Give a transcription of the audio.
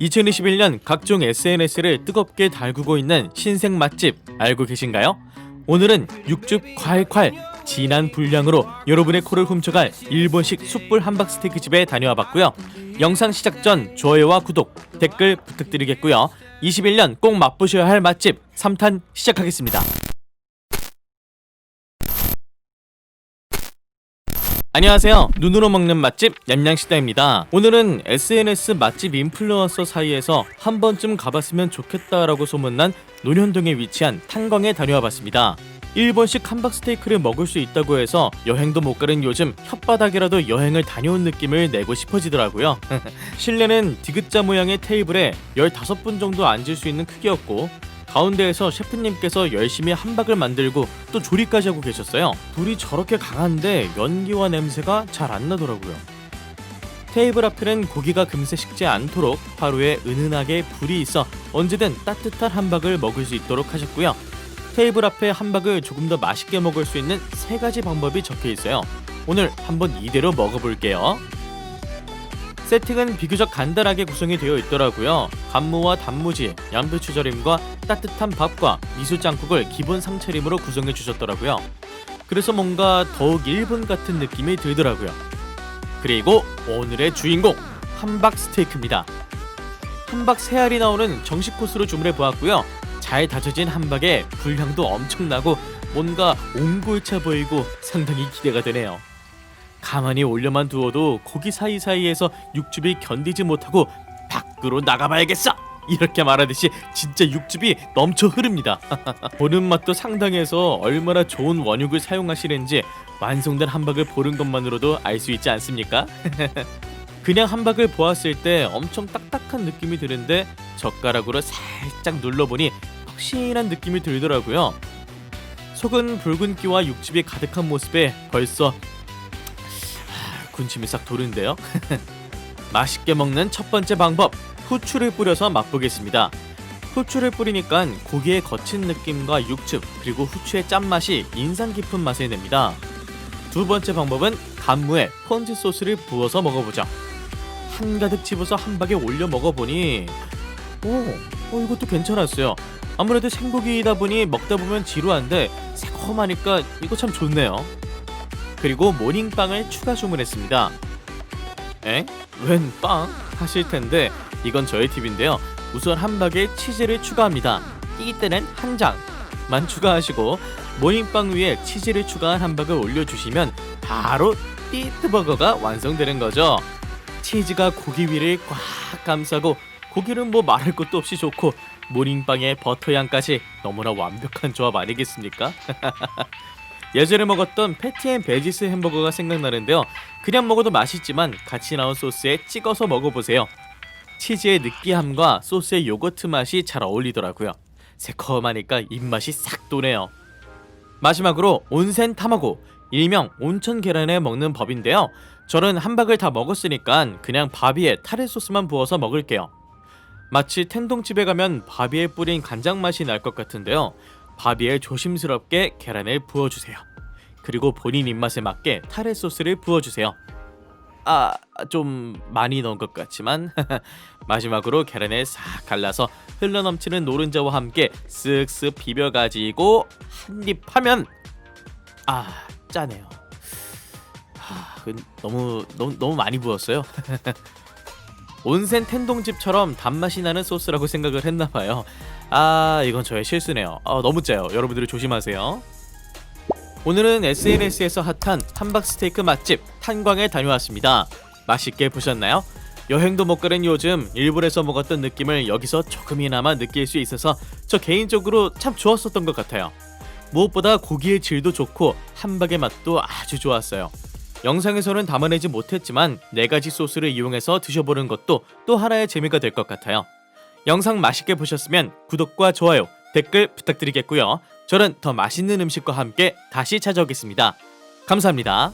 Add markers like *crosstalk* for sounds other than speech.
2021년 각종 SNS를 뜨겁게 달구고 있는 신생 맛집 알고 계신가요? 오늘은 육즙 콸콸 진한 분량으로 여러분의 코를 훔쳐갈 일본식 숯불 함박 스테이크 집에 다녀와 봤고요. 영상 시작 전 좋아요와 구독, 댓글 부탁드리겠고요. 21년 꼭 맛보셔야 할 맛집 3탄 시작하겠습니다. 안녕하세요. 눈으로 먹는 맛집 냠냥시다입니다. 오늘은 SNS 맛집 인플루언서 사이에서 한 번쯤 가봤으면 좋겠다라고 소문난 논현동에 위치한 탄광에 다녀와 봤습니다. 일본식 함박 스테이크를 먹을 수 있다고 해서 여행도 못 가는 요즘 혓바닥이라도 여행을 다녀온 느낌을 내고 싶어지더라고요. *laughs* 실내는 디귿자 모양의 테이블에 15분 정도 앉을 수 있는 크기였고 가운데에서 셰프님께서 열심히 함박을 만들고 또 조리까지 하고 계셨어요. 불이 저렇게 강한데 연기와 냄새가 잘 안 나더라고요. 테이블 앞에는 고기가 금세 식지 않도록 화로에 은은하게 불이 있어 언제든 따뜻한 함박을 먹을 수 있도록 하셨고요. 테이블 앞에 함박을 조금 더 맛있게 먹을 수 있는 세 가지 방법이 적혀 있어요. 오늘 한번 이대로 먹어볼게요. 세팅은 비교적 간단하게 구성이 되어 있더라고요. 간무와 단무지, 양배추 절임과 따뜻한 밥과 미수장국을 기본 상차림으로 구성해 주셨더라고요. 그래서 뭔가 더욱 일본 같은 느낌이 들더라고요. 그리고 오늘의 주인공 함박 스테이크입니다. 함박 세 알이 나오는 정식 코스로 주문해 보았고요. 잘 다져진 함박에 불향도 엄청나고 뭔가 옹골차 보이고 상당히 기대가 되네요. 가만히 올려만 두어도 고기 사이사이에서 육즙이 견디지 못하고 밖으로 나가봐야겠어! 이렇게 말하듯이 진짜 육즙이 넘쳐 흐릅니다. *laughs* 보는 맛도 상당해서 얼마나 좋은 원육을 사용하시는지 완성된 함박을 보는 것만으로도 알 수 있지 않습니까? *laughs* 그냥 함박을 보았을 때 엄청 딱딱한 느낌이 드는데 젓가락으로 살짝 눌러보니 푹신한 느낌이 들더라고요. 속은 붉은기와 육즙이 가득한 모습에 벌써 군침이 싹 도는데요. *laughs* 맛있게 먹는 첫 번째 방법 후추를 뿌려서 맛보겠습니다. 후추를 뿌리니까 고기의 거친 느낌과 육즙 그리고 후추의 짠맛이 인상 깊은 맛을 냅니다. 두 번째 방법은 간무에 펀치 소스를 부어서 먹어보죠. 한가득 집어서 한 박에 올려 먹어보니 오, 어, 이것도 괜찮았어요. 아무래도 생고기이다 보니 먹다 보면 지루한데 새콤하니까 이거 참 좋네요. 그리고 모닝빵을 추가 주문했습니다. 엥? 웬 빵? 하실 텐데 이건 저의 팁인데요. 우선 한 박에 치즈를 추가합니다. 이때는 한 장만 추가하시고 모닝빵 위에 치즈를 추가한 함박을 올려주시면 바로 띠트버거가 완성되는 거죠. 치즈가 고기 위를 꽉 감싸고 고기는 뭐 말할 것도 없이 좋고 모닝빵에 버터 향까지 너무나 완벽한 조합 아니겠습니까? *laughs* 예전에 먹었던 패티앤 베지스 햄버거가 생각나는데요. 그냥 먹어도 맛있지만 같이 나온 소스에 찍어서 먹어보세요. 치즈의 느끼함과 소스의 요거트 맛이 잘 어울리더라고요. 새콤하니까 입맛이 싹 도네요. 마지막으로 온센 타마고, 일명 온천 계란에 먹는 법인데요. 저는 한 박을 다 먹었으니까 그냥 밥 위에 타레 소스만 부어서 먹을게요. 마치 텐동집에 가면 밥 위에 뿌린 간장 맛이 날 것 같은데요. 밥 위에 조심스럽게 계란을 부어주세요. 그리고 본인 입맛에 맞게 타레 소스를 부어주세요. 아, 좀 많이 넣은 것 같지만 *laughs* 마지막으로 계란을 싹 갈라서 흘러넘치는 노른자와 함께 쓱쓱 비벼가지고 한 입 하면 아 짜네요. 아, 그 너무 너무 너무 많이 부었어요. *laughs* 온센 텐동집처럼 단맛이 나는 소스라고 생각을 했나봐요. 아 이건 저의 실수네요. 아, 너무 짜요. 여러분들이 조심하세요. 오늘은 SNS에서 핫한 함박 스테이크 맛집 탄광에 다녀왔습니다. 맛있게 보셨나요? 여행도 못 가는 요즘 일본에서 먹었던 느낌을 여기서 조금이나마 느낄 수 있어서 저 개인적으로 참 좋았었던 것 같아요. 무엇보다 고기의 질도 좋고 함박의 맛도 아주 좋았어요. 영상에서는 담아내지 못했지만 네 가지 소스를 이용해서 드셔보는 것도 또 하나의 재미가 될 것 같아요. 영상 맛있게 보셨으면 구독과 좋아요, 댓글 부탁드리겠고요. 저는 더 맛있는 음식과 함께 다시 찾아오겠습니다. 감사합니다.